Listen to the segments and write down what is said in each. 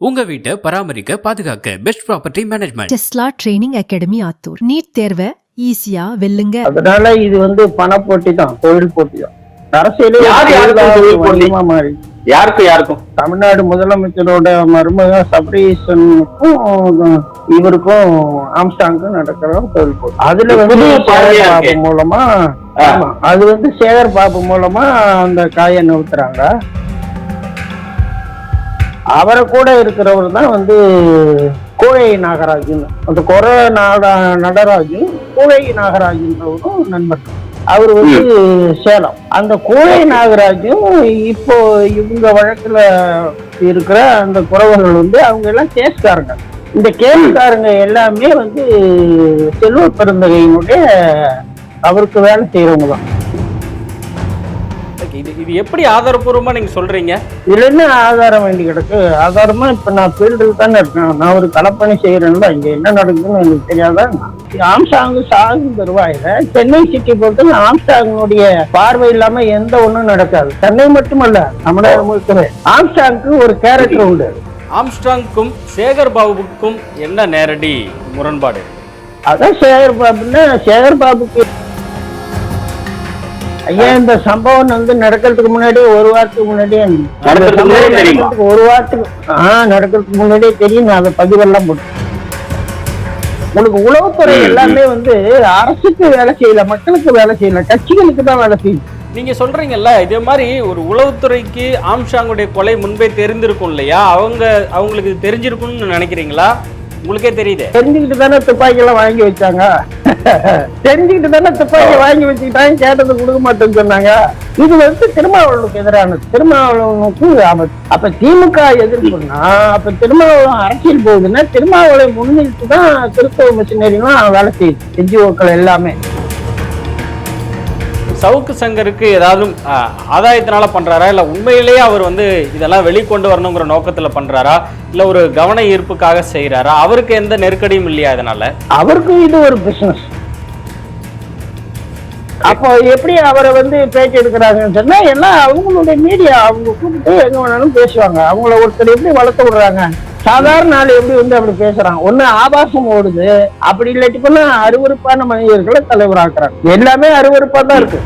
உங்க வீட்டை பராமரிக்க பாதுகாக்க best property management Tesla training academy Attur. NEET தேர்வை ஈஸியா வெல்லுங்க. அதனால இது வந்து பண போட்டி தான் தொழில் போட்டி தான். அரசியலே மாறி. யாருக்கும் யாருக்கும்? தமிழ்நாடு முதலமைச்சரோட மருமக சபரீசனுக்கும் இவருக்கும் ஆம்ஸ்டாங்க்கும் நடக்கிற தொழில் போட்டி. அதுல வந்து பாபு. மூலமா அது வந்து சேகர் பாபு மூலமா அந்த காயை நிறுத்துறாங்க அவரை கூட இருக்கிறவர் தான் வந்து கோழை நாகராஜன். அந்த கொர நாட நடராஜன் கோழை நாகராஜன்றவரும் நண்பர். அவர் வந்து சேலம். அந்த கோழை நாகராஜும் இப்போ இவங்க வழக்குல இருக்கிற அந்த குறவர்கள் வந்து அவங்க எல்லாம் கேஸ்காரங்க இந்த கேஸ்காரங்க எல்லாமே வந்து செல்வ பெருந்தகையினுடைய அவருக்கு வேலை செய்யறவங்க தான். இது இது எப்படி ஆதாரப்பூர்வமா நீங்க சொல்றீங்க? இதுல என்ன ஆதாரம் வேண்டி கிடக்கு? ஆதாரமா இப்ப நான் ஃபீல்டில் தானே இருக்கேன். நான் ஒரு களப்பணி செய்யறேன்ல. இங்க என்ன நடக்குதுன்னு எனக்கு தெரியாதா? ஆம்சாங் சாகும் தருவாயில. சென்னை சிட்டி பொறுத்த ஆம்சாங்கினுடைய பார்வை இல்லாம எந்த ஒண்ணும் நடக்காது. சென்னை மட்டுமல்ல தமிழ்நாடு முழுக்கவே. ஆம்சாங்க்கு ஒரு கேரக்டர் உண்டு. ஆம்ஸ்ட்ராங்க்கும் சேகர் பாபுக்கும் என்ன நேரடி முரண்பாடு? அதான் சேகர் பாபுன்னா சேகர் பாபுக்கு ஐயா இந்த சம்பவம் வந்து நடக்கிறதுக்கு முன்னாடியே ஒரு வாரத்துக்கு? நடக்கிறதுக்கு ஒரு வாரத்துக்கு ஆ நடக்கிறதுக்கு முன்னாடியே தெரியும். நான் அதை பதிவெல்லாம் உங்களுக்கு உளவுத்துறை எல்லாமே வந்து அரசுக்கு வேலை செய்யல மக்களுக்கு வேலை செய்யல கட்சிகளுக்கு தான் வேலை செய்யுது நீங்க சொல்றீங்கல்ல இதே மாதிரி ஒரு உளவுத்துறைக்கு ஆம்ஸ்ட்ராங்குடைய கொலை முன்பே தெரிந்திருக்கும் இல்லையா? அவங்க அவங்களுக்கு தெரிஞ்சிருக்கும்னு நினைக்கிறீங்களா? உங்களுக்கே தெரியுது. தெரிஞ்சுக்கிட்டு தானே துப்பாக்கி எல்லாம் வாங்கி வச்சாங்க. தெரிஞ்சுக்கிட்டு தானே துப்பாக்கி வாங்கி வச்சுக்கிட்டாங்க கேட்டது கொடுக்க மாட்டேன்னு சொன்னாங்க. இது வந்து திருமாவளவனுக்கு எதிரானது. திருமாவளவனுக்கு ஆபத்து அப்ப திமுக எதிர்ப்புன்னா அப்ப திருமாவளவன் அரசியல் போகுதுன்னா திருமாவளவன் முன்னிட்டு தான் கிறிஸ்தவ மிஷினரிலாம் வேலை செய்யுது. என்ஜிஓக்கள் எல்லாமே. சவுக்கு சங்கருக்கு ஏதாவது ஆஹ், ஆதாயத்தினால பண்றாரா? இல்ல உண்மையிலேயே அவர் வந்து இதெல்லாம் வெளிக்கொண்டு வரணுங்கிற நோக்கத்துல பண்றாரா? இல்ல ஒரு கவன ஈர்ப்புக்காக செய்யறாரா அவருக்கு எந்த நெருக்கடியும் இல்லையா இதனால? அவருக்கும் இது ஒரு பிசினஸ் அப்போ எப்படி அவரை வந்து பேச்சு எடுக்கிறாங்கன்னு சொன்னா எல்லாம் அவங்களுடைய மீடியா அவங்க கூப்பிட்டு எங்க வேணாலும் பேசுவாங்க. அவங்கள ஒருத்தர் எப்படி வளர்த்து விடுறாங்க? சாதாரண நாள் எப்படி வந்து அப்படி பேசுறான் ஒண்ணு ஆபாசம் ஓடுது. அப்படி இல்லாட்டி போனா அருவருப்பான மனிதர்களை தலைவராக்குறாங்க. எல்லாமே அருவறுப்பா தான் இருக்கு.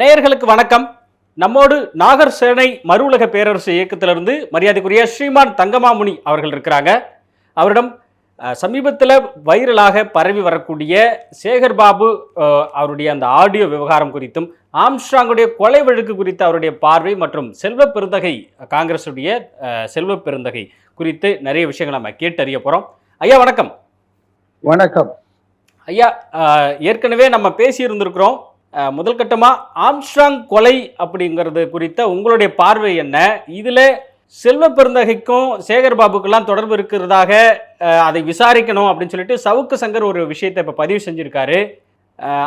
நேயர்களுக்கு வணக்கம். நம்மோடு நாகர் சேனை மறு உலக பேரரசு இயக்கத்திலிருந்து மரியாதைக்குரிய ஸ்ரீமான் தங்கமாமுனி அவர்கள் இருக்கிறாங்க. அவரிடம் சமீபத்தில் வைரலாக பரவி வரக்கூடிய சேகர் பாபு அவருடைய அந்த ஆடியோ விவகாரம் குறித்தும் ஆம்ஸ்ட்ராங்குடைய கொலை வழக்கு குறித்த அவருடைய பார்வை மற்றும் செல்வ பெருந்தகை காங்கிரசுடைய அஹ், செல்வ பெருந்தகை குறித்து நிறைய விஷயங்களை நம்ம கேட்டறிய போகிறோம் ஐயா வணக்கம். வணக்கம். ஐயா ஏற்கனவே நம்ம பேசியிருந்திருக்கிறோம். முதல் கட்டமாக ஆம்ஸ்ட்ராங் கொலை அப்படிங்கிறது குறித்த உங்களுடைய பார்வை என்ன? இதில் செல்வ பெருந்தகைக்கும் சேகர் பாபுக்கெல்லாம் தொடர்பு இருக்கிறதாக அதை விசாரிக்கணும் அப்படின்னு சொல்லிட்டு சவுக்கு சங்கர் ஒரு விஷயத்தை இப்போ பதிவு செஞ்சுருக்காரு.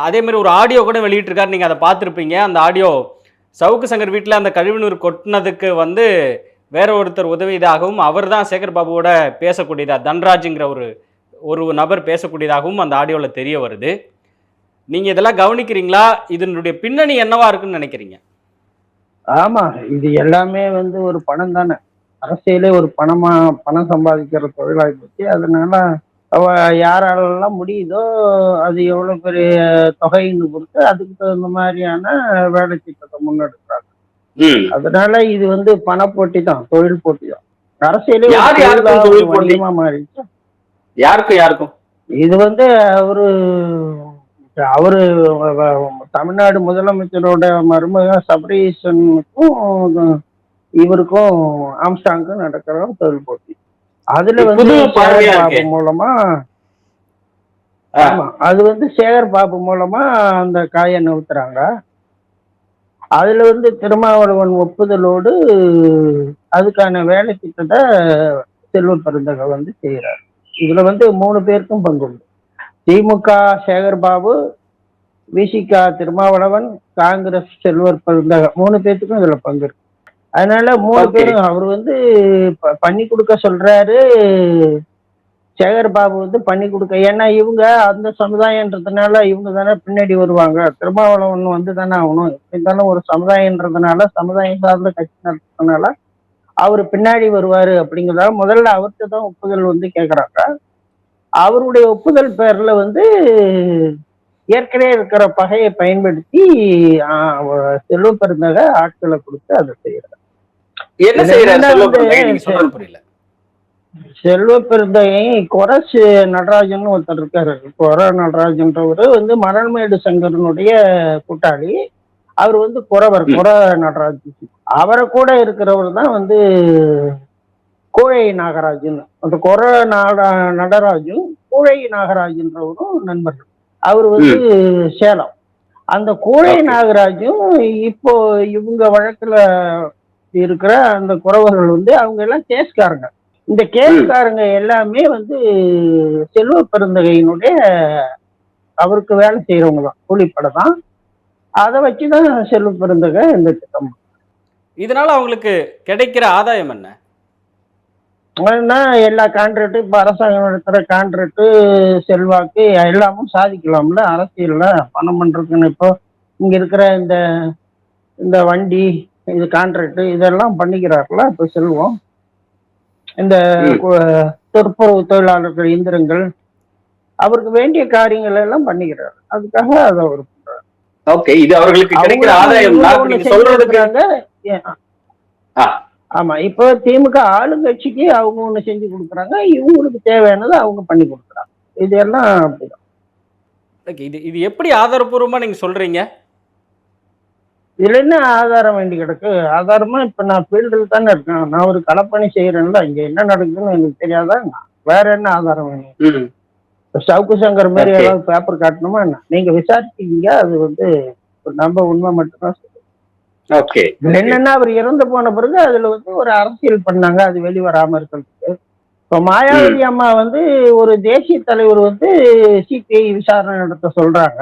அதே மாதிரி ஒரு ஆடியோ கூட வெளியிட்டிருக்காரு. நீங்கள் அதை பார்த்துருப்பீங்க. அந்த ஆடியோ சவுக்கு சங்கர் வீட்டில் அந்த கழிவுநீர் கொட்டினதுக்கு வந்து வேற ஒருத்தர் உதவியதாகவும் அவர் தான் சேகர் பாபுவோட பேசக்கூடியதா தன்ராஜுங்கிற ஒரு ஒரு நபர் பேசக்கூடியதாகவும் அந்த ஆடியோவில் தெரிய வருது. நீங்கள் இதெல்லாம் கவனிக்கிறீங்களா? இதனுடைய பின்னணி என்னவா இருக்குன்னு நினைக்கிறீங்க? ஆமா இது எல்லாமே வந்து ஒரு பணம் தானே. அரசியலே ஒரு பணமா பணம் சம்பாதிக்கிற தொழிலாகி போச்சு அதனால அவ யாராலெல்லாம் முடியுதோ அது எவ்வளவு பெரிய தொகைன்னு பொறுத்து அதுக்கு தகுந்த மாதிரியான வேலை திட்டத்தை முன்னெடுக்கிறாங்க. அதனால இது வந்து பண போட்டி தான் தொழில் போட்டி தான். அரசியலே ஒரு தொழிலா, தொழில் ஒரு போட்டி? வணிகமா மாறிடுச்சு. யாருக்கும் யாருக்கும்? இது வந்து அவரு அவரு தமிழ்நாடு முதலமைச்சரோட மருமக சபரீசனுக்கும் இவருக்கும் ஆம்ஸ்டாங்க்கும் நடக்கிற தொழில் போட்டி அதுல வந்து பாபு. மூலமா. ஆமா அது வந்து சேகர் பாபு மூலமா அந்த காயை நிறுத்துறாங்க அதுல வந்து திருமாவளவன் ஒப்புதலோடு அதுக்கான வேலை திட்டத்தை செல்வ பெருந்தகை வந்து செய்யறாரு இதுல வந்து மூணு பேருக்கும் பங்கு உண்டு திமுக சேகர் பாபு விசிகா திருமாவளவன் காங்கிரஸ் செல்வர் பெருந்தகை மூணு பேர்த்துக்கும் இதுல பங்கு இருக்கு. அதனால மூணு. பேரும் அவர் வந்து பண்ணி கொடுக்க சொல்றாரு. சேகர் பாபு வந்து பண்ணி கொடுக்க ஏன்னா இவங்க அந்த சமுதாயன்றதுனால இவங்க தானே பின்னாடி வருவாங்க. திருமாவளவன் வந்து தானே ஆகணும். இருந்தாலும் ஒரு சமுதாயன்றதுனால சமுதாயம் சார்ந்த கட்சி நடத்துறதுனால அவர் பின்னாடி வருவாரு அப்படிங்கிறதால முதல்ல அவர்கிட்ட தான் ஒப்புதல் வந்து கேட்குறாங்க அவருடைய ஒப்புதல் பேர்ல வந்து ஏற்கனவே இருக்கிற பகையை பயன்படுத்தி செல்வ பெருந்தக ஆட்களை கொடுத்து அதை செய்யறாரு. என்ன செய்யறாரு புரியல. செல்வ பெருந்தகை கொரஸ் நடராஜன் ஒருத்தர் இருக்காரு. கொர நடராஜன்றவர் வந்து மணல்மேடு சங்கரனுடைய கூட்டாளி. அவர் வந்து குறவர். குற நடராஜன். அவரை கூட இருக்கிறவர் தான் வந்து கோழை நாகராஜன் அந்த கொர நாட நடராஜும் கோழை நாகராஜன்றவரும் நண்பர்கள். அவர் வந்து சேலம். அந்த கோழை. நாகராஜும் இப்போ இவங்க வழக்குல இருக்கிற அந்த குறவர்கள் வந்து அவங்க எல்லாம் கேஸ்காரங்க. இந்த கேஸ்காரங்க எல்லாமே வந்து செல்வ பெருந்தகையினுடைய அவருக்கு வேலை செய்யறவங்க தான் கூலிப்படை தான். அதை வச்சுதான் செல்வ பெருந்தகை இந்த திட்டம். இதனால அவங்களுக்கு கிடைக்கிற ஆதாயம் என்ன? எல்லா கான்ட்ராக்டும் இப்போ அரசாங்கம் நடத்துகிற கான்ட்ராக்டு செல்வாக்கு எல்லாமும் சாதிக்கலாம்ல அரசியல்ல பணம் பண்ணுறதுக்குன்னு இப்போ இங்கே இருக்கிற இந்த இந்த வண்டி இது கான்ட்ராக்டு இதெல்லாம் பண்ணிக்கிறார்களா இப்போ செல்வம். இந்த துப்புரவு தொழிலாளர்கள் இயந்திரங்கள் அவருக்கு வேண்டிய காரியங்கள் எல்லாம் பண்ணிக்கிறார். அதுக்காக அதை அவர் ஓகே இது அவர்களுக்கு கிடைக்கிற ஆதாயம். சொல்றதுக்கு. ஆமா இப்போ திமுக ஆளுங்கட்சிக்கு அவங்க ஒண்ணு செஞ்சு கொடுக்குறாங்க இவங்களுக்கு தேவையானதை அவங்க பண்ணி கொடுக்குறாங்க. இது எல்லாம் அப்படிதான் இது இது எப்படி ஆதாரப்பூர்வமா நீங்க சொல்றீங்க? இதுல என்ன ஆதாரம் வேண்டி கிடக்கு? ஆதாரமா இப்ப நான் ஃபீல்டில் தானே இருக்கேன். நான் ஒரு களப்பணி செய்யறேன்ல இங்க என்ன நடக்குதுன்னு எனக்கு தெரியாதா? வேற என்ன ஆதாரம் வேணும்? சவுக்கு சங்கர் மாதிரி. ஏதாவது பேப்பர் காட்டணுமா என்ன? நீங்க விசாரிச்சீங்க அது வந்து நம்ம உண்மை மட்டும்தான் ஓகே என்னன்னா அவர் இறந்து போன பிறகு அதுல வந்து ஒரு அரசியல் பண்ணாங்க அது வெளிவராம இருக்கிறதுக்கு. இப்போ மாயாவதி அம்மா வந்து ஒரு தேசிய தலைவர் வந்து சிபிஐ விசாரணை நடத்த சொல்றாங்க.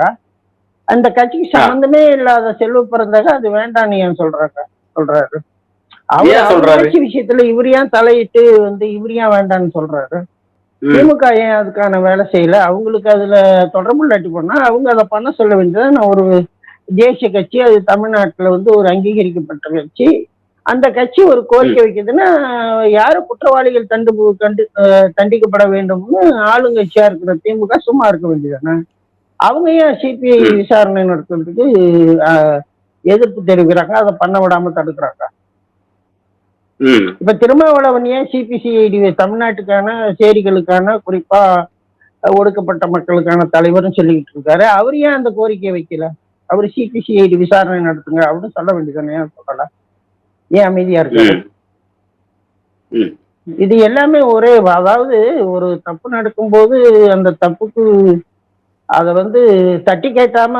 அந்த கட்சிக்கு சம்பந்தமே இல்லாத செல்வ பிறந்தக அது வேண்டாம்னு ஏன் சொல்றாங்க? சொல்றாரு. அவர்? கட்சி விஷயத்துல இவர் ஏன் தலையிட்டு வந்து இவர் ஏன் வேண்டாம்னு சொல்றாரு. திமுக ஏன் அதுக்கான வேலை செய்யல? அவங்களுக்கு அதுல தொடர்பு இல்லாட்டி போனா அவங்க அதை பண்ண சொல்ல வேண்டியது நான் ஒரு தேசிய கட்சி அது தமிழ்நாட்டுல வந்து ஒரு அங்கீகரிக்கப்பட்ட கட்சி. அந்த கட்சி ஒரு கோரிக்கை வைக்குதுன்னா யாரு குற்றவாளிகள் தண்டு கண்டு தண்டிக்கப்பட வேண்டும்னு ஆளுங்கட்சியா இருக்கிற திமுக சும்மா இருக்க வேண்டியதானே அவங்க ஏன் சிபிஐ. விசாரணை நடத்துறதுக்கு எதிர்ப்பு தெரிவிக்கிறாங்க? அதை பண்ண விடாம தடுக்கிறாங்க. இப்ப திருமாவளவன் ஏன் சிபிசிஐடி தமிழ்நாட்டுக்கான சேரிகளுக்கான குறிப்பா ஒடுக்கப்பட்ட மக்களுக்கான தலைவர்னு சொல்லிக்கிட்டு இருக்காரு. அவர் ஏன் அந்த கோரிக்கையை வைக்கல? அவர் சிபிசிஐடி விசாரணை நடத்துங்க அப்படின்னு சொல்ல வேண்டியதானே ஏன் சொல்லல ஏன் அமைதியா இருக்காரு. இது எல்லாமே ஒரே அதாவது ஒரு தப்பு நடக்கும்போது அந்த தப்புக்கு அதை வந்து தட்டி கேட்காம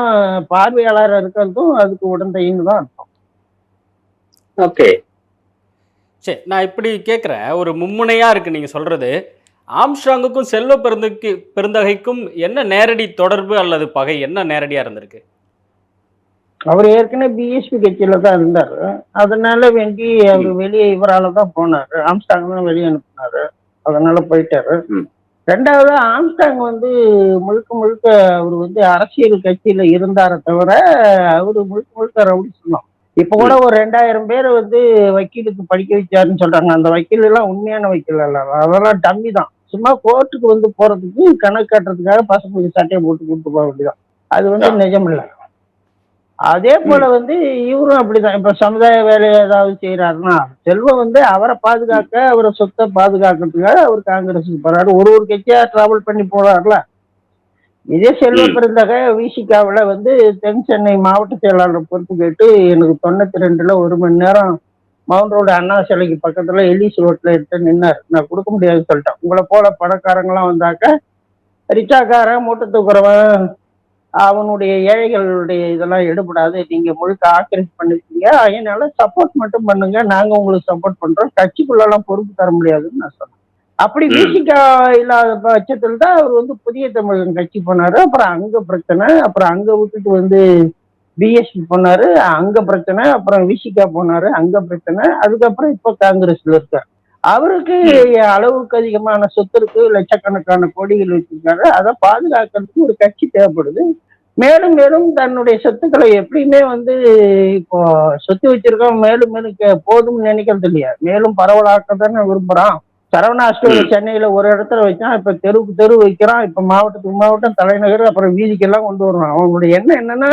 பார்வையாளர் இருக்கிறதும் அதுக்கு உடந்தைன்னு தான் அர்த்தம். ஓகே. சரி நான் இப்படி கேட்குறேன். ஒரு மும்முனையா இருக்கு நீங்க சொல்றது. ஆம்ஸ்ட்ராங்குக்கும் செல்வ பெருந்தகைக்கு பெருந்தகைக்கும் என்ன நேரடி தொடர்பு அல்லது பகை? என்ன நேரடியா இருந்திருக்கு? அவர் ஏற்கனவே பிஎஸ்பி கட்சியில தான் இருந்தாரு. அதனால வேண்டி அவர் வெளியே இவரால தான் போனாரு. ஆம்ஸ்டாங் தான் வெளியே அனுப்புனாரு. அதனால போயிட்டாரு. ரெண்டாவது ஆம்ஸ்டாங் வந்து முழுக்க முழுக்க அவர் வந்து அரசியல் கட்சியில இருந்தாரே தவிர அவரு முழுக்க முழுக்க ரவுடி சொன்னோம் இப்ப கூட ஒரு ரெண்டாயிரம் பேர் வந்து வக்கீலுக்கு படிக்க வச்சாருன்னு சொல்றாங்க. அந்த வக்கீல் எல்லாம் உண்மையான வக்கீல் அல்ல. அதெல்லாம் டம்மி தான். சும்மா கோர்ட்டுக்கு வந்து போறதுக்கு கணக்கு காட்டுறதுக்காக பசங்க சட்டையை போட்டு கூட்டு போக வேண்டியதான் அது வந்து நிஜம் இல்லை அதே போல வந்து இவரும் அப்படிதான். இப்ப சமுதாய வேலை ஏதாவது செய்யறாருன்னா செல்வம் வந்து அவரை பாதுகாக்க அவரை சொத்தை பாதுகாக்கிறதுக்காக அவர் காங்கிரஸுக்கு போறாரு. ஒரு ஒரு கட்சியா டிராவல் பண்ணி போறாருல. இதே செல்வ ம். பெருந்தக விசிகாவில் வந்து தென் சென்னை மாவட்ட செயலாளர் பொறுப்பு கேட்டு எனக்கு தொண்ணூத்தி ரெண்டுல ஒரு மணி நேரம் மவுண்ட் ரோடு அண்ணா சிலைக்கு பக்கத்துல எலிஸ் ரோட்ல எடுத்து நின்னார். நான் கொடுக்க முடியாதுன்னு சொல்லிட்டேன். உங்களை போல பணக்காரங்களாம் வந்தாக்க ரிச்சாக்காரன் மூட்டை தூக்குறவன் அவனுடைய ஏழைகளுடைய இதெல்லாம் எடுபடாது. நீங்க முழுக்க ஆக்கிரமிப்பு பண்ணிருக்கீங்க அதனால சப்போர்ட் மட்டும் பண்ணுங்க. நாங்க உங்களுக்கு சப்போர்ட் பண்றோம். கட்சிக்குள்ளெல்லாம் பொறுப்பு தர முடியாதுன்னு நான் சொன்னேன் அப்படி. விசிகா இல்லாத பட்சத்தில் தான் அவர் வந்து புதிய தமிழகம் கட்சி போனாரு. அப்புறம் அங்க பிரச்சனை. அப்புறம் அங்க விட்டுட்டு வந்து பிஎஸ்பி போனாரு. அங்க பிரச்சனை. அப்புறம் விசிகா போனாரு. அங்க பிரச்சனை. அதுக்கப்புறம் இப்போ காங்கிரஸ்ல இருக்கார். அவருக்கு அளவுக்கு அதிகமான சொத்து இருக்கு லட்சக்கணக்கான கோடிகள் வச்சிருக்காரு. அதை பாதுகாக்கிறதுக்கு ஒரு கட்சி தேவைப்படுது. மேலும் மேலும் தன்னுடைய சொத்துக்களை எப்படியுமே வந்து இப்போ சொத்து வச்சிருக்கோம் மேலும் மேலும் போதும்னு நினைக்கிறது இல்லையா? மேலும் பரவலாக்க தானே விரும்புறான். சரவணா ஸ்டோர் சென்னையில ஒரு இடத்துல வச்சான். இப்ப தெருவுக்கு தெரு வைக்கிறான். இப்ப மாவட்டத்துக்கு மாவட்டம் தலைநகர் அப்புறம் வீதிக்கெல்லாம் கொண்டு வருவான். அவங்களுடைய எண்ணம் என்னன்னா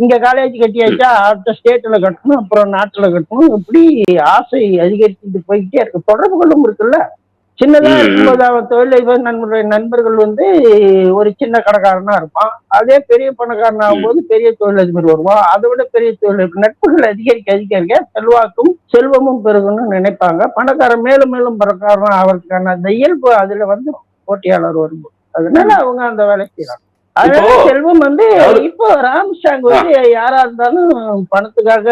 இங்க காலேஜ் கட்டியாச்சா அடுத்த ஸ்டேட்ல கட்டணும் அப்புறம் நாட்டுல கட்டணும் இப்படி ஆசை அதிகரிச்சுட்டு போய்கிட்டே இருக்கு. தொடர்புகளும் இருக்குல்ல. சின்னதா. இருக்கும்போது அவன் தொழிலதிபர் நண்பருடைய நண்பர்கள் வந்து ஒரு சின்ன கடைக்காரனா இருப்பான். அதே பெரிய பணக்காரன் ஆகும்போது பெரிய தொழிலதிபர் வருவான். அதை விட பெரிய தொழிலதிபர் நட்புகள் அதிகரிக்க அதிகரிக்க செல்வாக்கும் செல்வமும் பெருகும்னு நினைப்பாங்க. பணக்காரன் மேலும் மேலும் பணக்காரன் அவருக்கான அந்த இயல்பு அதுல வந்து போட்டியாளர் வரும்போது. அதனால அவங்க அந்த வேலை செய்யறாங்க அதனால செல்வம் வந்து இப்போ ராம்ஸ்டாங் வந்து யாரா இருந்தாலும் பணத்துக்காக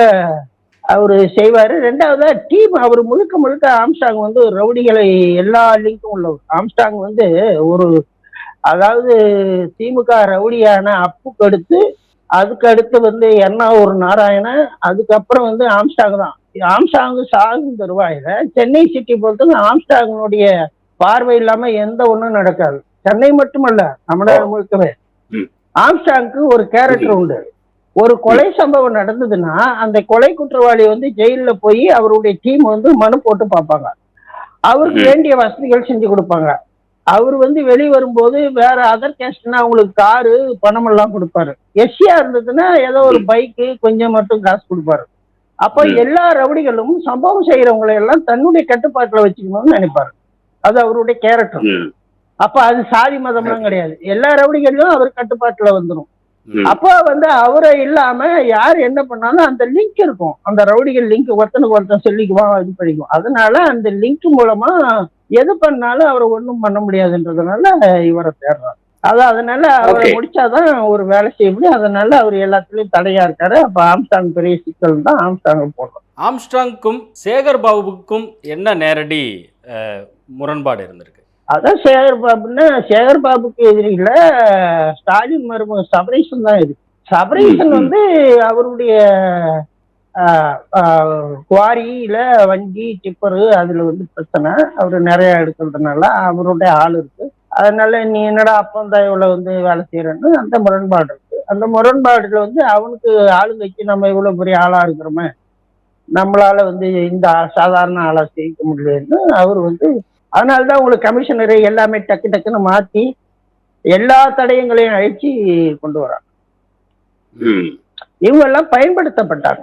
அவரு செய்வாரு. ரெண்டாவதா டீம் அவர் முழுக்க முழுக்க ஆம்ஸ்டாங் வந்து ரவுடிகளை எல்லா லிங்க்கும் உள்ளவர் ஆம்ஸ்டாங் வந்து ஒரு அதாவது திமுக ரவுடியான அப்புக்கு அடுத்து அதுக்கு அடுத்து வந்து எர்ணாவூர் நாராயணன் அதுக்கப்புறம் வந்து ஆம்ஸ்டாங் தான். ஆம்ஸ்டாங் சாகும் தருவாயில சென்னை சிட்டி பொறுத்தவரை ஆம்ஸ்டாங்கினுடைய பார்வை இல்லாம எந்த ஒண்ணும் நடக்காது. சென்னை மட்டுமல்ல தமிழ்நாடு முழுக்கவே. ஆம்ஸ்டாங்க்கு ஒரு கேரக்டர் உண்டு. ஒரு கொலை சம்பவம் நடந்ததுன்னா அந்த கொலை குற்றவாளி வந்து ஜெயில்ல போய் அவருடைய டீம் வந்து மனு போட்டு பார்ப்பாங்க. அவருக்கு. வேண்டிய வசதிகள் செஞ்சு கொடுப்பாங்க. அவர் வந்து வெளியே வரும்போது வேற அதர் கேஸ்ட்னா அவங்களுக்கு காரு பணம் எல்லாம் கொடுப்பாரு. எஸ்சியா இருந்ததுன்னா ஏதோ ஒரு பைக்கு கொஞ்சம் மட்டும் காசு கொடுப்பாரு. அப்போ. எல்லா ரவுடிகளும் சம்பவம் செய்யறவங்களை எல்லாம் தன்னுடைய கட்டுப்பாட்டுல வச்சுக்கணும்னு நினைப்பாரு. அது அவருடைய கேரக்டர் அப்ப அது சாதி மதம்லாம் கிடையாது. எல்லா ரவுடிகளும் அவர் கட்டுப்பாட்டுல வந்துடும். அப்போ வந்து அவரை இல்லாம யார் என்ன பண்ணாலும் அந்த லிங்க் இருக்கும். அந்த ரவுடிகள் லிங்க் ஒருத்தனுக்கு ஒருத்தன் சொல்லிக்குவான் இது பண்ணிக்குவோம். அதனால அந்த லிங்க் மூலமா எது பண்ணாலும் அவரை ஒண்ணும் பண்ண முடியாதுன்றதுனால இவரை தேடுறாரு. அது அதனால அவரை. முடிச்சாதான் ஒரு வேலை செய்ய முடியும். அதனால அவர் எல்லாத்துலயும் தடையா இருக்காரு. அப்ப ஆம்ஸ்டாங் பெரிய சிக்கல் தான் ஆம்ஸ்டாங் போடுறோம் ஆம்ஸ்ட்ராங்க்கும் சேகர் பாபுவுக்கும் என்ன நேரடி முரண்பாடு இருந்திருக்கு? அதான் சேகர் பாபுன்னா சேகர் பாபுக்கு எதிரில ஸ்டாலின் மருமக சபரீசன் தான் இருக்கு சபரீசன். வந்து அவருடைய குவாரியில வண்டி டிப்பரு அதுல வந்து பிரச்சனை. அவரு நிறைய எடுக்கிறதுனால அவருடைய ஆள் இருக்கு. அதனால நீ என்னடா அப்பம் தயவுல வந்து வேலை செய்யறன்னு அந்த முரண்பாடு இருக்கு. அந்த முரண்பாடுல வந்து அவனுக்கு ஆளுங்கட்சி நம்ம இவ்வளவு பெரிய ஆளா இருக்கிறோமே நம்மளால வந்து இந்த சாதாரண ஆளா செய்ய முடியலன்னு அவர் வந்து அதனாலதான் உங்களுக்கு கமிஷனரை எல்லாமே டக்கு டக்குன்னு மாத்தி எல்லா தடயங்களையும் அழிச்சு கொண்டு வராங்க. ம், இவங்க எல்லாம் பயன்படுத்தப்பட்டாங்க.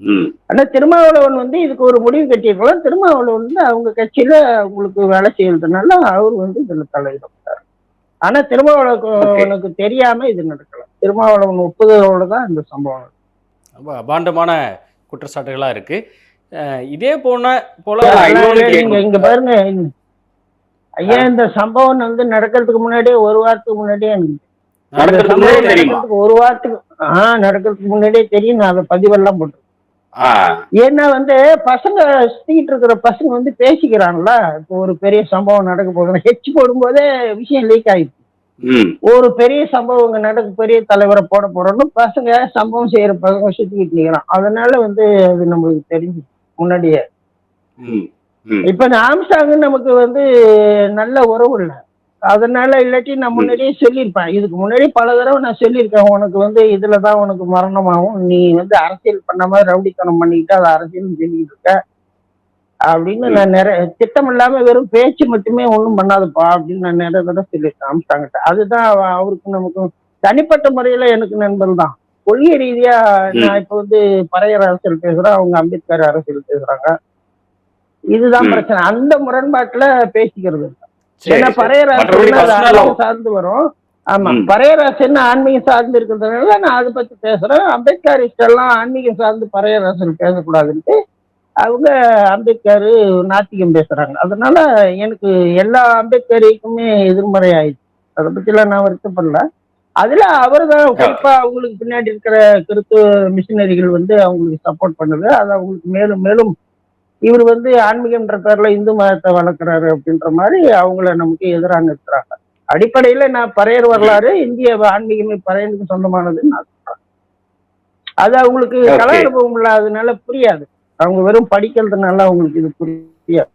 ம். ஆனா திருமாவளவன் வந்து இதுக்கு ஒரு முடிவு கட்டியிருக்கலாம். திருமாவளவன் வந்து அவங்க கட்சியில உங்களுக்கு வேலை செய்யறதுனால அவர் வந்து இதுல தலையிடப்பட்டார். ஆனா திருமாவளவனுக்கு தெரியாம இது நடக்கல திருமாவளவன் ஒப்புதலோட தான் இந்த சம்பவம். ரொம்ப அபாண்டமான குற்றச்சாட்டுகளாக இருக்கு. இதே போன போல. இங்க பாருங்க ஐயா இந்த சம்பவம் வந்து நடக்கிறதுக்கு முன்னாடியே ஒரு வாரத்துக்கு முன்னாடியே ஒரு வாரத்துக்கு ஆஹ் நடக்கிறதுக்கு முன்னாடியே தெரியும் நான் அதை பதிவெல்லாம் போட்டு. ஏன்னா வந்து பசங்க சுத்திக்கிட்டு இருக்கிற பசங்க வந்து பேசிக்கிறான்ல இப்போ ஒரு பெரிய சம்பவம் நடக்க போகுது ஹெச் போடும்போதே விஷயம் லீக் ஆயிடுச்சு. ஒரு பெரிய சம்பவம் இங்க நடக்க பெரிய தலைவரை போட போறோம்னு பசங்க சம்பவம் செய்யற பசங்க சுத்திக்கிட்டு நிக்கிறான். அதனால வந்து அது நம்மளுக்கு தெரிஞ்சு முன்னாடியே. இப்ப இந்த ஆம்ஸ்டாங் நமக்கு வந்து நல்ல உறவு இல்லை. அதனால இல்லாட்டி நான் முன்னாடியே சொல்லியிருப்பேன். இதுக்கு முன்னாடி பல தடவை நான் சொல்லியிருக்கேன். உனக்கு வந்து இதுல தான் உனக்கு மரணமாகும். நீ வந்து அரசியல் பண்ணாம ரவுடித்தனம் பண்ணிக்கிட்டு அதை அரசியல் சொல்லிட்டு இருக்க. அப்படின்னு நான் நிறைய திட்டம் இல்லாம வெறும் பேச்சு மட்டுமே ஒன்றும் பண்ணாதப்பா அப்படின்னு நான் நிறைய தடவை சொல்லியிருக்கேன் ஆம்ஸ்டாங்கிட்ட. அதுதான் அவ- அவருக்கு நமக்கு தனிப்பட்ட முறையில எனக்கு நண்பன் தான். கொள்கை ரீதியா நான் இப்ப வந்து பறையர் அரசியல் பேசுறேன். அவங்க அம்பேத்கர் அரசியல் பேசுறாங்க. இதுதான். பிரச்சனை. அந்த முரண்பாட்டுல பேசிக்கிறது. ஏன்னா. பறையர் அரசியல் சார்ந்து வரும். ஆமா. பறையர் அரசியல் ஆன்மீகம் சார்ந்து இருக்கிறதுனால நான் அதை பத்தி பேசுறேன். அம்பேத்கரிஸ்ட் எல்லாம் ஆன்மீகம் சார்ந்து பறையர் அரசியல் பேசக்கூடாதுன்ட்டு அவங்க அம்பேத்கர் நாத்திகம் பேசுறாங்க. அதனால எனக்கு எல்லா அம்பேத்கரிக்குமே எதிர்மறை ஆயிடுச்சு அதை பத்திலாம் நான் வருத்தப்படல. அதுல அவர் தான் குறிப்பா அவங்களுக்கு பின்னாடி இருக்கிற கிறிஸ்துவ மிஷினரிகள் வந்து அவங்களுக்கு சப்போர்ட் பண்ணுது. அது அவங்களுக்கு மேலும் மேலும் இவர் வந்து ஆன்மீகம்ன்ற பேர்ல இந்து மதத்தை வளர்க்குறாரு அப்படின்ற மாதிரி அவங்கள நமக்கு எதிராக நிறுத்துறாங்க. அடிப்படையில நான் பறையர் வரலாறு இந்திய ஆன்மீகமே பறையனுக்கு சொந்தமானதுன்னு நான் சொல்றேன். அது அவங்களுக்கு. கல அனுபவம் இல்லாததுனால புரியாது. அவங்க வெறும் படிக்கிறதுனால அவங்களுக்கு இது புரியாது.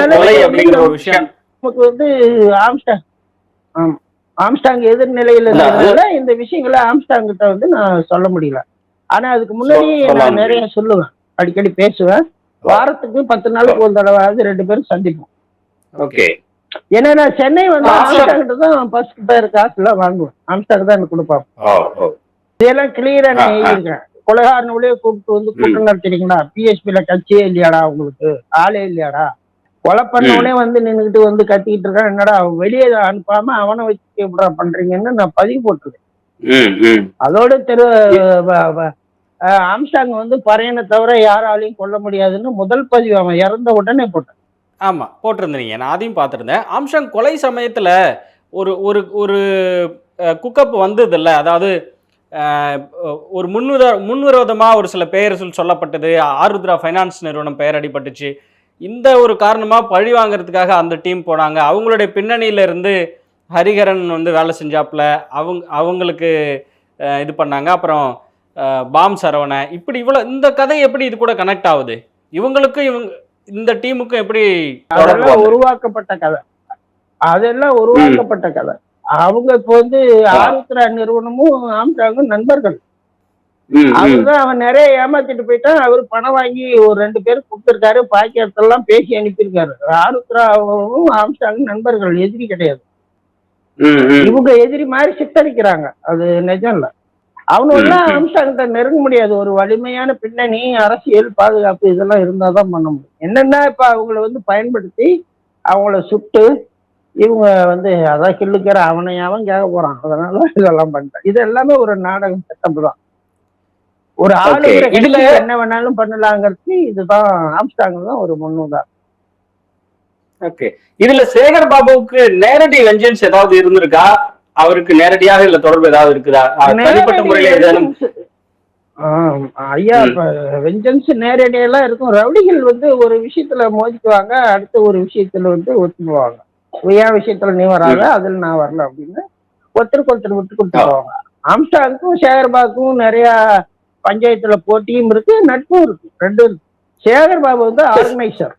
அதனால அப்படிங்கிற ஒரு விஷயம் நமக்கு வந்து ஆம்ஸ்டாங் ஆமா. ஆம்ஸ்டாங் எதிர்நிலையில இல்ல, அது- இருந்ததுனால இந்த விஷயங்களை ஆம்ஸ்டாங் கிட்ட வந்து நான் சொல்ல முடியல. ஆனா அதுக்கு முன்னாடி நான். நிறைய சொல்லுவேன். அடிக்கடி பேசுவேன். வாரத்துக்கு பத்து நாளுக்கு ஒரு தடவை ரெண்டு பேரும் சந்திப்போம். ஓகே. ஏன்னா நான் சென்னை வந்து ஆம்ஸ்டாங். தான் ஃபர்ஸ்ட் கிட்ட காசு எல்லாம் வாங்குவேன். ஆம்ஸ்டாங் தான் எனக்கு கொடுப்பாங்க. இதெல்லாம் கிளியரா நான். எழுதியிருக்கேன். கொலகாரனுடைய கூப்பிட்டு வந்து கூட்டம் நடத்துறீங்களா பிஎஸ்பில கட்சியே இல்லையாடா உங்களுக்கு? ஆளே இல்லையாடா? கொலை பண்ணவனே வந்து நின்னுகிட்டு வந்து கத்திக்கிட்டு இருக்கான். என்னடா வெளியே அனுப்பாம அவனை வச்சு எப்படா பண்றீங்கன்னு நான் பதிவு போட்டிருக்கேன். ம் ம். அதோட தெரு ஆம்ஸ்டாங் வந்து பறையனை தவிர யாராலையும் கொல்ல முடியாதுன்னு முதல் பதிவு அவன் இறந்த உடனே போட்டான். ஆமா போட்டிருந்தீங்க நான் அதையும் பார்த்துருந்தேன். ஆம்ஸ்டாங் கொலை சமயத்துல ஒரு ஒரு ஒரு குக்கப் வந்ததில்ல. அதாவது அஹ், ஒரு முன்விர முன்விரோதமாக ஒரு சில பெயர் சொல் சொல்லப்பட்டது. ஆருத்ரா ஃபைனான்ஸ் நிறுவனம் பெயர் அடிபட்டுச்சு. இந்த ஒரு காரணமாக பழி வாங்குறதுக்காக அந்த டீம் போனாங்க. அவங்களுடைய பின்னணியில இருந்து ஹரிஹரன் வந்து வேலை செஞ்சாப்புல. அவங்க அவங்களுக்கு இது பண்ணாங்க. அப்புறம் பாம் சரவண இப்படி இவ்வளோ இந்த கதை எப்படி இது கூட கனெக்ட் ஆகுது? இவங்களுக்கும் இவங்க இந்த டீமுக்கும் எப்படி? உருவாக்கப்பட்ட கதை. அதெல்லாம் உருவாக்கப்பட்ட கதை. அவங்க இப்போ வந்து ஆருத்ரா நிறுவனமும் ஆம்ஸ்டாங்கும் நண்பர்கள். அவர்தான் அவன் நிறைய ஏமாத்திட்டு போயிட்டான். அவர் பணம் வாங்கி ஒரு ரெண்டு பேர் கொடுத்துருக்காரு. பாக்கியத்தெல்லாம் பேசி அனுப்பியிருக்காரு. ஆருத்ராவும் ஆம்ஸ்டாங்கும் நண்பர்கள். எதிரி கிடையாது. இவங்க எதிரி மாதிரி சித்தரிக்கிறாங்க. அது நிஜம் இல்ல. அவனெல்லாம். ஆம்ஸ்டாங்கிட்ட நெருங்க முடியாது. ஒரு வலிமையான பின்னணி அரசியல் பாதுகாப்பு இதெல்லாம் இருந்தாதான் பண்ண முடியும். என்னன்னா இப்ப அவங்கள வந்து பயன்படுத்தி அவங்கள சுட்டு இவங்க வந்து அதான் கிள்ளுக்கிற அவனை அவன் கேட்க போறான். அதனால இதெல்லாம் பண்ணிட்டேன். இது எல்லாமே ஒரு நாடகம் செட்டப் தான். ஒரு ஆளுங்கிற இதுல- என்ன வேணாலும் பண்ணலாங்கிறது இதுதான் ஆம்ஸ்டாங் தான் ஒரு முன்னுதான் ஓகே இதுல சேகர் பாபுவுக்கு நேரடி வெஞ்சன்ஸ் ஏதாவது இருந்திருக்கா? அவருக்கு நேரடியாக இல்ல தொடர்பு ஏதாவது இருக்குதா? தனிப்பட்ட முறையில ஏதேனும் ஐயா வெஞ்சன்ஸ் நேரடியெல்லாம் இருக்கும். ரவுடிகள் வந்து ஒரு விஷயத்துல மோதிக்குவாங்க அடுத்த ஒரு விஷயத்துல வந்து ஒத்துக்குவாங்க. என் விஷயத்துல நீ வராத? அதுல நான் வரல அப்படின்னு ஒருத்தருக்கு ஒருத்தர் விட்டு கொடுத்துருவாங்க ஆம்ஸ்டாங்க்கும் சேகர்பாபுக்கும் நிறைய பஞ்சாயத்துல போட்டியும் இருக்கு நட்பும் இருக்கு. ரெண்டும். இருக்கு சேகர் பாபு வந்து ஆர்கனைசர்.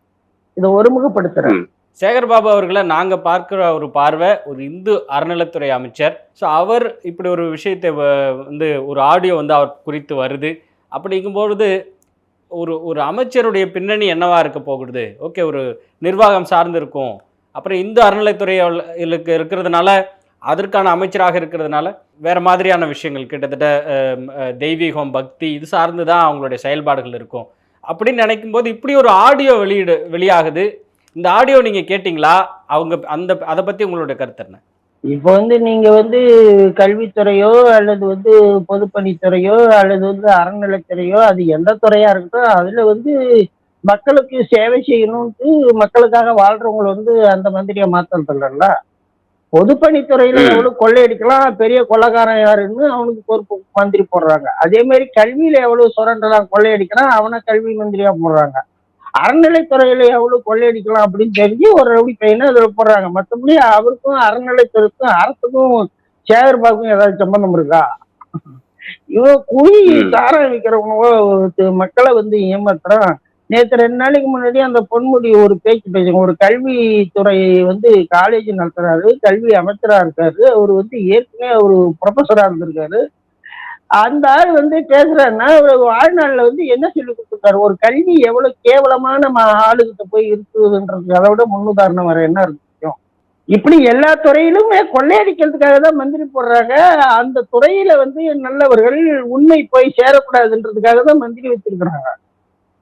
இதை ஒருமுகப்படுத்துற ம். சேகர் பாபு அவர்களை நாங்க பார்க்கிற ஒரு பார்வை ஒரு இந்து அறநிலைத்துறை அமைச்சர். ஸோ அவர் இப்படி ஒரு விஷயத்தை வந்து ஒரு ஆடியோ வந்து அவர் குறித்து வருது. அப்படிங்கும்பொழுது ஒரு ஒரு அமைச்சருடைய பின்னணி என்னவா இருக்க போகுது? ஓகே ஒரு நிர்வாகம் சார்ந்து இருக்கும். அப்புறம் இந்து அறநிலைத்துறை அவர்களுக்கு இருக்கிறதுனால அதற்கான அமைச்சராக இருக்கிறதுனால வேற மாதிரியான விஷயங்கள் கிட்டத்தட்ட தெய்வீகம் பக்தி இது சார்ந்து தான் அவங்களுடைய செயல்பாடுகள் இருக்கும். அப்படின்னு நினைக்கும் போது இப்படி ஒரு ஆடியோ வெளியிடு வெளியாகுது. இந்த ஆடியோ நீங்க கேட்டிங்களா? அவங்க அந்த அதை பத்தி உங்களுடைய கருத்து என்ன? இப்போ வந்து நீங்க வந்து கல்வித்துறையோ அல்லது வந்து பொதுப்பணித்துறையோ அல்லது வந்து அறநிலைத்துறையோ அது எந்த துறையா இருக்கட்டும் அதுல வந்து மக்களுக்கு சேவை செய்யணும்ட்டு மக்களுக்காக வாழ்றவங்களை வந்து அந்த மந்திரியை மாத்துறது இல்லைல்ல பொதுப்பணித்துறையில. எவ்வளவு கொள்ளையடிக்கலாம் பெரிய கொள்ளக்காரன் யாருன்னு அவனுக்கு பொறுப்பு மந்திரி போடுறாங்க. அதே மாதிரி கல்வியில எவ்வளவு சுரண்டலாம் கொள்ளையடிக்கலாம் அவனை கல்வி மந்திரியா போடுறாங்க. அறநிலைத்துறையில எவ்வளவு கொள்ளையடிக்கலாம் அப்படின்னு தெரிஞ்சு ஒரு ரவுடி பையனை அதுல போடுறாங்க. மற்றபடி அவருக்கும் அறநிலைத்துறைக்கும் அரசுக்கும் சேகர்பாபுக்கும் ஏதாவது சம்பந்தம் இருக்கா? இவன் குழி. சாரம் விற்கிறவனவோ மக்களை வந்து ஏமாத்துறான். நேத்து ரெண்டு நாளைக்கு முன்னாடி அந்த பொன்முடி ஒரு பேச்சு பேசுங்க. ஒரு கல்வித்துறை வந்து காலேஜ் நடத்துறாரு கல்வி அமைச்சரா இருக்காரு. அவர் வந்து ஏற்கனவே ஒரு ப்ரொஃபஸரா இருந்திருக்காரு. அந்த ஆள் வந்து பேசுறாருன்னா அவர் வாழ்நாள்ல வந்து என்ன சொல்லி கொடுத்துருக்காரு? ஒரு கல்வி எவ்வளவு கேவலமான ஆளுகிட்ட போய் இருக்குதுன்றது அதை விட முன்னுதாரணம் வர என்ன இருக்கு? இப்படி எல்லா துறையிலுமே கொள்ளையடிக்கிறதுக்காக தான் மந்திரி போடுறாங்க. அந்த துறையில வந்து நல்லவர்கள் உண்மை போய் சேரக்கூடாதுன்றதுக்காக தான் மந்திரி வச்சிருக்கிறாங்க.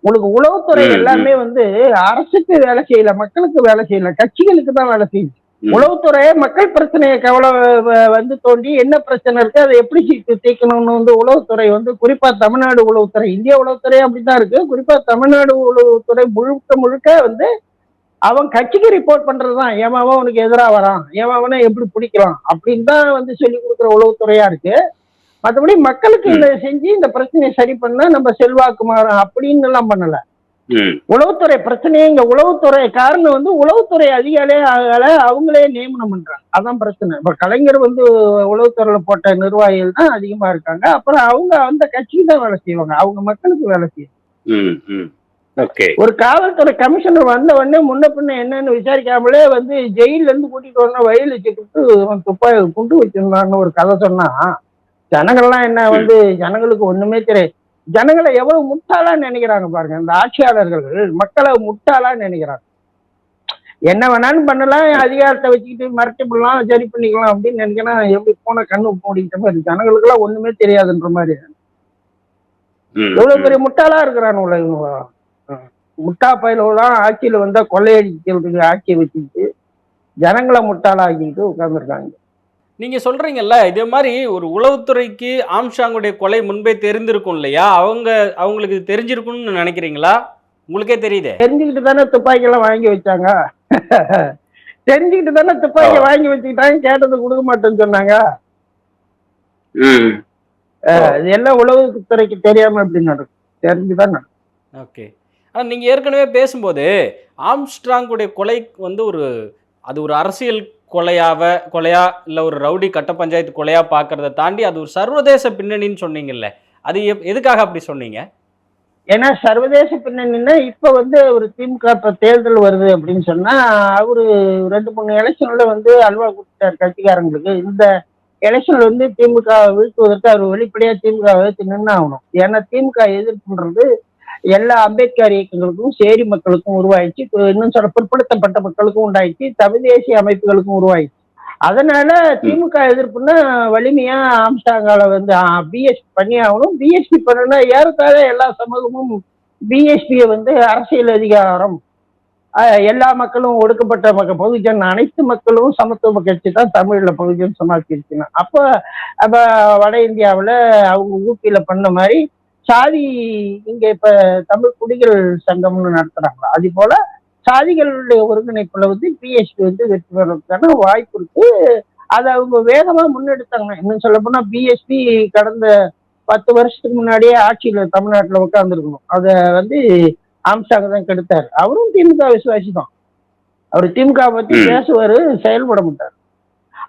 உங்களுக்கு உளவுத்துறை. எல்லாமே வந்து அரசுக்கு வேலை செய்யல மக்களுக்கு வேலை செய்யல கட்சிகளுக்கு தான் வேலை செய்யுது. உளவுத்துறை மக்கள் பிரச்சனையை கவலை வந்து தோண்டி என்ன பிரச்சனை இருக்கு அதை எப்படி தீர்க்கணும்னு வந்து உளவுத்துறை வந்து குறிப்பா தமிழ்நாடு உளவுத்துறை இந்திய உளவுத்துறை அப்படித்தான் இருக்கு. குறிப்பா தமிழ்நாடு உளவுத்துறை முழுக்க முழுக்க வந்து அவன் கட்சிக்கு ரிப்போர்ட் பண்றதுதான். ஏமாவன் உனக்கு எதிரா வரான். ஏமாவனை எப்படி பிடிக்கலாம் அப்படின்னு தான் வந்து சொல்லி கொடுக்குற உளவுத்துறையா இருக்கு. மற்றபடி மக்களுக்கு இந்த செஞ்சு இந்த பிரச்சனையை சரி பண்ணா நம்ம செல்வாக்கு மாறும் அப்படின்னு எல்லாம் பண்ணல உளவுத்துறை பிரச்சனையே இங்க உளவுத்துறை காரணம் வந்து உளவுத்துறை அதிகாரியே ஆகல அவங்களே நியமனம் பண்றாங்க. அதான் பிரச்சனை. இப்ப கலைஞர் வந்து உளவுத்துறையில போட்ட நிர்வாகிகள் தான் அதிகமா இருக்காங்க. அப்புறம் அவங்க அந்த கட்சிக்கு தான் வேலை செய்வாங்க. அவங்க மக்களுக்கு வேலை ஓகே. ஒரு காவல்துறை கமிஷனர் வந்த உடனே முன்ன பின்ன என்னன்னு விசாரிக்காமலே வந்து ஜெயில இருந்து கூட்டிட்டு வரணும் வயல் வச்சுக்கிட்டு துப்பாக்கி குண்டு வச்சிருந்தான்னு ஒரு கதை சொன்னா ஜனங்கள்லாம் என்ன வந்து ஜனங்களுக்கு ஒண்ணுமே தெரியாது ஜனங்களை எவ்வளவு முட்டாளா நினைக்கிறாங்க பாருங்க இந்த ஆட்சியாளர்கள் மக்களை முட்டாளா நினைக்கிறாங்க என்ன வேணாலும் பண்ணலாம் அதிகாரத்தை வச்சுக்கிட்டு மிரட்டி பண்ணலாம் சரி பண்ணிக்கலாம் அப்படின்னு நினைக்கிறேன் எப்படி போன கண்ணு மூடிக்கிட்ட மாதிரி ஜனங்களுக்கு எல்லாம் ஒண்ணுமே தெரியாதுன்ற மாதிரி எவ்வளவு. பெரிய முட்டாளா இருக்கிறானுங்கள இவங்க. முட்டா பயிலெல்லாம் ஆட்சியில வந்தா கொள்ளையடிக்கிறதுக்கு ஆட்சியை வச்சுக்கிட்டு ஜனங்களை முட்டாளாக்கிட்டு உட்கார்ந்துருக்காங்க நீங்க சொல்றீங்கல்ல இதே மாதிரி ஒரு உளவுத்துறைக்கு ஆம்ஷாங்குடைய கொலை முன்பே தெரிந்திருக்கும் இல்லையா? அவங்க அவங்களுக்கு இது தெரிஞ்சிருக்கும்னு நினைக்கிறீங்களா? உங்களுக்கே தெரியுதே. தெரிஞ்சுக்கிட்டு தானே துப்பாக்கி எல்லாம் வாங்கி வச்சாங்க. தெரிஞ்சுக்கிட்டு தானே துப்பாக்கி வாங்கி வச்சுக்கிட்டாங்க கேட்டது கொடுக்க மாட்டேன்னு சொன்னாங்க. இது எல்லாம் உளவுத்துறைக்கு தெரியாம எப்படி நடக்கும் தெரிஞ்சுதான் ஓகே. ஆனால் நீங்கள் ஏற்கனவே பேசும்போது ஆம்ஸ்ட்ராங்குடைய கொலை வந்து ஒரு அது ஒரு அரசியல் கொலையாவ கொலையா இல்லை ஒரு ரவுடி கட்ட பஞ்சாயத்து கொலையா பார்க்கறத தாண்டி அது ஒரு சர்வதேச பின்னணின்னு சொன்னீங்கல்ல. அது எப்- எதுக்காக அப்படி சொன்னீங்க? ஏன்னா சர்வதேச பின்னணின்னா இப்ப வந்து ஒரு திமுக இப்ப தேர்தல் வருது அப்படின்னு சொன்னா அவரு ரெண்டு மூணு எலெக்ஷன்ல வந்து அல்வா கொடுத்தார் கட்சிக்காரங்களுக்கு இந்த எலெக்ஷன்ல வந்து திமுக வீழ்த்துவதற்கு அவர் வெளிப்படையா திமுக எதிர்த்து நின்று ஆகணும் ஏன்னா திமுக எதிர்ப்புன்றது எல்லா அம்பேத்கர் இயக்கங்களுக்கும் சேரி மக்களுக்கும் உருவாயிடுச்சு. இன்னும் சொல்ல பிற்படுத்தப்பட்ட மக்களுக்கும் உண்டாயிடுச்சு. தமிழ் தேசிய அமைப்புகளுக்கும் உருவாயிடுச்சு. அதனால திமுக எதிர்ப்புன்னா வலிமையா ஆம்ஸ்டாங்கால வந்து பிஎஸ்பி பண்ணி ஆகணும் பிஎஸ்பி பண்ணனா ஏறத்தாழ எல்லா சமூகமும் பிஎஸ்பியை வந்து அரசியல் அதிகாரம் ஆஹ், எல்லா மக்களும் ஒடுக்கப்பட்ட மக்கள் பகுஜன் அனைத்து மக்களும் சமத்துவ கட்சி தான் தமிழ்ல பகுஜன் சமாளிச்சிருச்சுன்னா அப்போ அப்ப வட இந்தியாவுல அவங்க ஊப்பியில பண்ண மாதிரி சாதி இங்க இப்ப தமிழ் குடிகள் சங்கம்னு நடத்துறாங்க அது போல சாதிகளுடைய ஒருங்கிணைப்புல வந்து பிஎஸ்பி வந்து வெற்றி பெறதுக்கான வாய்ப்பு இருக்கு. அதை அவங்க வேகமா முன்னெடுத்தாங்க இன்னும் சொல்ல போனா பிஎஸ்பி கடந்த பத்து வருஷத்துக்கு முன்னாடியே ஆட்சியில தமிழ்நாட்டுல உட்காந்துருக்கணும் அதை வந்து ஆம்சாங்க தான் கெடுத்தாரு. அவரும் திமுக விசுவாசி தான். அவர் திமுக பத்தி. பேசுவாரு செயல்பட மாட்டார்.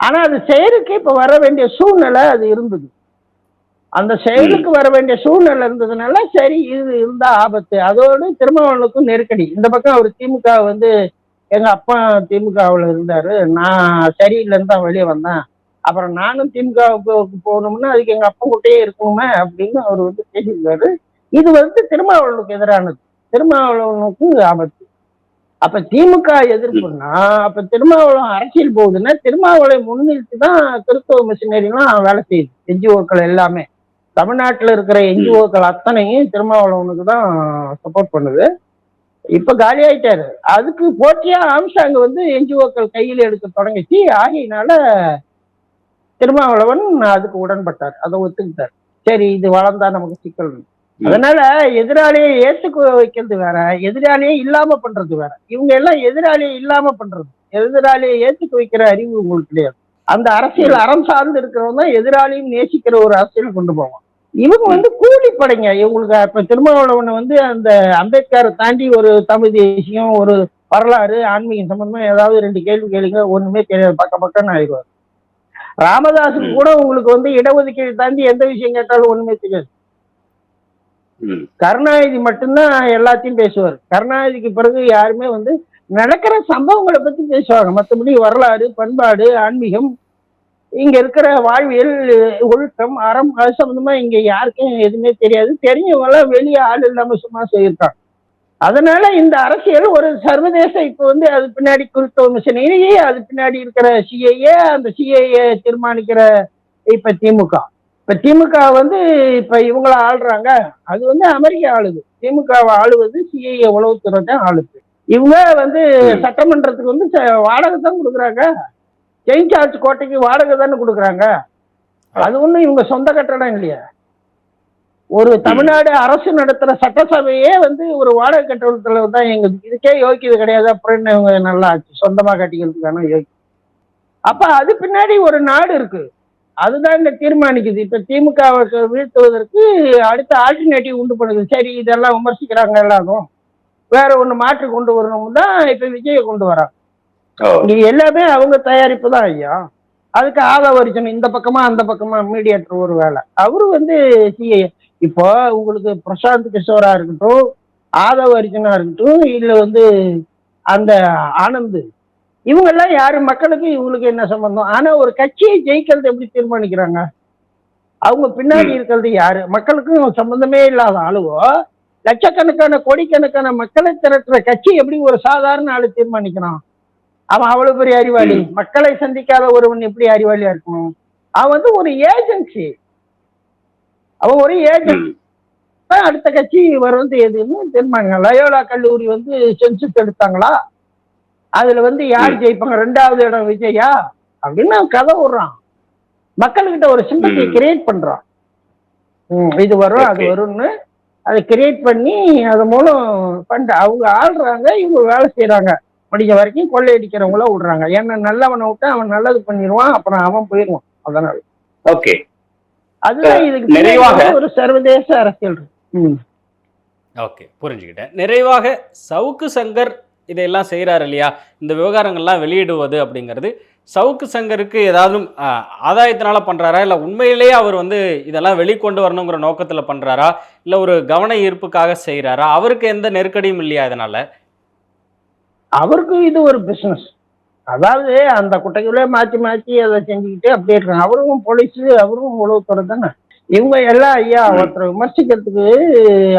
ஆனா அது செயலுக்கு இப்ப வர வேண்டிய சூழ்நிலை அது இருந்தது. அந்த செயலுக்கு வர வேண்டிய சூழ்நிலை இருந்ததுனால சரி இது இருந்தா ஆபத்து. அதோடு திருமாவளவனுக்கும் நெருக்கடி. இந்த பக்கம் அவர் திமுக வந்து எங்க அப்பா திமுகவில் இருந்தாரு. நான் சரியில்லைன்னு தான் வெளியே வந்தேன். அப்புறம் நானும் திமுகவுக்கு போகணும்னா அதுக்கு எங்க அப்பா கூட்டயே இருக்கணுமே அப்படின்னு அவர் வந்து பேசியிருக்காரு. இது வந்து திருமாவளவனுக்கு எதிரானது. திருமாவளவனுக்கு ஆபத்து. அப்ப திமுக எதிர்ப்புன்னா அப்ப திருமாவளவன் அரசியல் போகுதுன்னா திருமாவளவை முன்னிறுத்தி தான் கிறிஸ்தவ மிஷினரிலாம் வேலை செய்யுது. என்ஜிஓக்கள் எல்லாமே. தமிழ்நாட்டுல இருக்கிற என்ஜிஓக்கள் அத்தனையும் திருமாவளவனுக்கு தான் சப்போர்ட் பண்ணுது. இப்ப காலி ஆயிட்டாரு அதுக்கு போட்டியா ஆம்சாங்க வந்து என்ஜிஓக்கள் கையில் எடுக்க தொடங்கிச்சு. ஆகையினால திருமாவளவன் அதுக்கு உடன்பட்டார். அதை ஒத்துக்கிட்டார். சரி இது வளர்ந்தா நமக்கு சிக்கல். அதனால எதிராளியை ஏத்துக்க வைக்கிறது வேற எதிராளியே இல்லாம பண்றது வேற. இவங்க எல்லாம் எதிராளியை இல்லாம பண்றது. எதிராளியை ஏத்துக்க வைக்கிற அறிவு உங்களுக்கு கிடையாது அந்த அரசியல் அறம் சார்ந்து இருக்கிறவங்க தான் எதிராளியும் நேசிக்கிற ஒரு அரசியல் கொண்டு போவாங்க இவங்க வந்து கூலிப்படைங்க. இவங்களுக்கு இப்ப திருமாவளவனை வந்து அந்த அம்பேத்கரை தாண்டி ஒரு தமிழ் தேசியம் ஒரு வரலாறு ஆன்மீகம் சம்பந்தமா ஏதாவது ரெண்டு கேள்வி கேளுங்க. ஒண்ணுமே தெரியாது. பக்க பக்கம்னு ஆயிடுவார். ராமதாஸுக்கு கூட உங்களுக்கு வந்து இடஒதுக்கீடு தாண்டி எந்த விஷயம் கேட்டாலும் ஒண்ணுமே தெரியாது. கருணாநிதி மட்டும்தான் எல்லாத்தையும் பேசுவார். கருணாநிதிக்கு பிறகு யாருமே வந்து நடக்கிற சம்பவங்களை பத்தி பேசுவாங்க. மற்றபடி வரலாறு பண்பாடு ஆன்மீகம் இங்க இருக்கிற வாழ்வியல் ஒழுக்கம் அறம் அது சம்பந்தமா இங்க யாருக்கும் எதுவுமே தெரியாது. தெரிஞ்சவங்க எல்லாம் வெளியே ஆள் இல்லாம சும்மா செய்யிருக்காங்க அதனால இந்த அரசியல் ஒரு சர்வதேச இப்ப வந்து அது பின்னாடி குறித்த மிஷனரி அது பின்னாடி இருக்கிற சிஐஏ அந்த சிஐஏ தீர்மானிக்கிற இப்ப திமுக. இப்ப திமுக வந்து இப்ப இவங்கள ஆள்றாங்க. அது வந்து அமெரிக்கா ஆளுது. திமுகவை ஆளுவது சிஐஏ உளவுத்துறை தான் ஆளுது. இவங்க வந்து. சட்டமன்றத்துக்கு வந்து வாடகை தான் கொடுக்குறாங்க. செயின் சார்ஜ் கோட்டைக்கு வாடகை தானே கொடுக்குறாங்க? அது ஒண்ணும் இவங்க சொந்த கட்டடம் இல்லையா. ஒரு தமிழ்நாடு அரசு நடத்துற சட்டசபையே வந்து ஒரு வாடகை கட்டடத்துல தான் எங்க இதுக்கே யோக்கியது கிடையாது. அப்புறம் இவங்க நல்லா சொந்தமா கட்டிக்கிறதுக்கான யோகி? அப்ப அது பின்னாடி ஒரு நாடு இருக்கு. அதுதான் இந்த தீர்மானிக்குது. இப்ப திமுகவுக்கு வீழ்த்துவதற்கு அடுத்த ஆல்டர்னேட்டிவ் உண்டு பண்ணுது. சரி இதெல்லாம் விமர்சிக்கிறாங்க எல்லாரும். வேற ஒண்ணு மாற்றி கொண்டு வரணும் தான் இப்ப விஜய கொண்டு வராங்க. இங்க எல்லாமே அவங்க தயாரிப்பு தான் ஐயா. அதுக்கு ஆதவரிச்சனம் இந்த பக்கமா அந்த பக்கமா மீடியேட்டர் ஒரு வேலை. அவரு வந்து சிஏ இப்போ உங்களுக்கு பிரசாந்த் கிஷோரா இருக்கட்டும் ஆதவ இருக்கட்டும் இல்ல வந்து அந்த ஆனந்த். இவங்க எல்லாம் யாரு? மக்களுக்கு இவங்களுக்கு என்ன சம்பந்தம்? ஆனா ஒரு கட்சியை ஜெயிக்கிறது எப்படி தீர்மானிக்கிறாங்க? அவங்க பின்னாடி. இருக்கிறது யாரு? மக்களுக்கும் சம்பந்தமே இல்லாத ஆளுவோ லட்சக்கணக்கான கோடிக்கணக்கான மக்களை திரட்டுற கட்சி எப்படி ஒரு சாதாரண ஆளு தீர்மானிக்கிறான்? அவன் அவ்வளவு பெரிய அறிவாளி. மக்களை சந்திக்காத ஒருவன் எப்படி அறிவாளியா இருக்கணும் அவன் வந்து ஒரு ஏஜென்சி. அவன் ஒரு ஏஜென்ட். அடுத்த கட்சி வருவது எதுன்னு தீர்மானிங்க லயோலா கல்லூரி வந்து சென்சஸ் எடுத்தாங்களா? அதுல வந்து யார் ஜெயிப்பாங்க? ரெண்டாவது இடம் விஜயா? அப்படின்னு கதை விடுறான் மக்கள்கிட்ட ஒரு சிம்பத்தியை. கிரியேட் பண்றான். இது வரும் அது. வரும்னு அதை கிரியேட் பண்ணி அது மூலம் பண்ற அவங்க ஆள்றாங்க இவங்க வேலை செய்யறாங்க முடிஞ்ச வரைக்கும் கொள்ளையடிக்கிறவங்கள விடுறாங்க. ஏன்னா நல்லவனை விட்டு அவன் நல்லது பண்ணிடுவான் அப்புறம் அவன் போயிடுவான். அதனால. ஓகே. அதுதான் இதுக்கு ஒரு சர்வதேச அரசியல். ஓகே புரிஞ்சுக்கிட்டேன். நிறைவாக சவுக்கு சங்கர் இதையெல்லாம் செய்கிறாரு இல்லையா? இந்த விவகாரங்கள்லாம் வெளியிடுவது அப்படிங்கிறது. சவுக்கு சங்கருக்கு ஏதாவது ஆதாயத்தினால பண்ணுறாரா இல்லை உண்மையிலேயே அவர் வந்து இதெல்லாம் வெளிக்கொண்டு வரணுங்கிற நோக்கத்தில் பண்ணுறாரா இல்லை ஒரு கவன ஈர்ப்புக்காக செய்கிறாரா அவருக்கு எந்த நெருக்கடியும் இல்லையா இதனால? அவருக்கு இது ஒரு பிசினஸ் அதாவது அந்த குட்டைகளே மாற்றி மாற்றி அதை செஞ்சுக்கிட்டே அப்படியே இருக்காங்க. அவரும் போலீஸ் அவரும் உளவுத்துறை தானே. இவங்க எல்லாம் ஐயா ஒருத்தரை விமர்சிக்கிறதுக்கு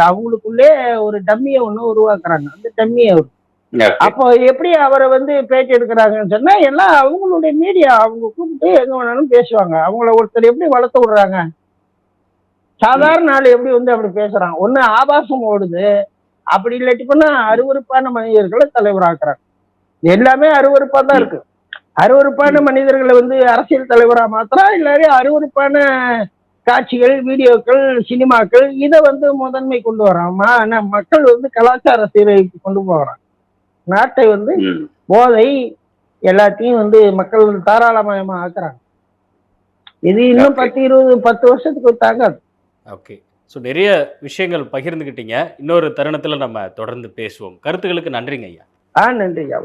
அவங்களுக்குள்ளே ஒரு டம்மியை ஒன்று உருவாக்குறாங்க. அந்த டம்மியை அவர். அப்போ எப்படி அவரை வந்து பேட்டி எடுக்கிறாங்கன்னு சொன்னா எல்லாம் அவங்களுடைய மீடியா அவங்க கூப்பிட்டு எங்க வேணாலும் பேசுவாங்க. அவங்கள ஒருத்தர் எப்படி வளர்த்து விடுறாங்க? சாதாரண ஆள் எப்படி வந்து அப்படி பேசுறான்? ஒண்ணு ஆபாசம் ஓடுது. அப்படி இல்லாட்டி பண்ணா அருவருப்பான மனிதர்களை தலைவராக்குறாங்க. எல்லாமே அருவருப்பா தான் இருக்கு. அருவருப்பான மனிதர்களை வந்து அரசியல் தலைவரா மாத்திரா இல்லாட்டி அருவருப்பான காட்சிகள் வீடியோக்கள் சினிமாக்கள் இதை வந்து முதன்மை கொண்டு வரான் ம- மக்கள் வந்து கலாச்சார சீரழிப்பு கொண்டு போகிறான் நாட்டை வந்து போதை எல்லாத்தையும் வந்து மக்கள் தாராளமயமா ஆக்குறாங்க. இது இன்னும். பத்து இருபது பத்து வருஷத்துக்கு தாங்காது ஓகே ஸோ நிறைய விஷயங்கள் பகிர்ந்துக்கிட்டீங்க இன்னொரு தருணத்தில் நம்ம தொடர்ந்து பேசுவோம். கருத்துக்களுக்கு நன்றிங்க ஐயா. ஆ நன்றி ஐயா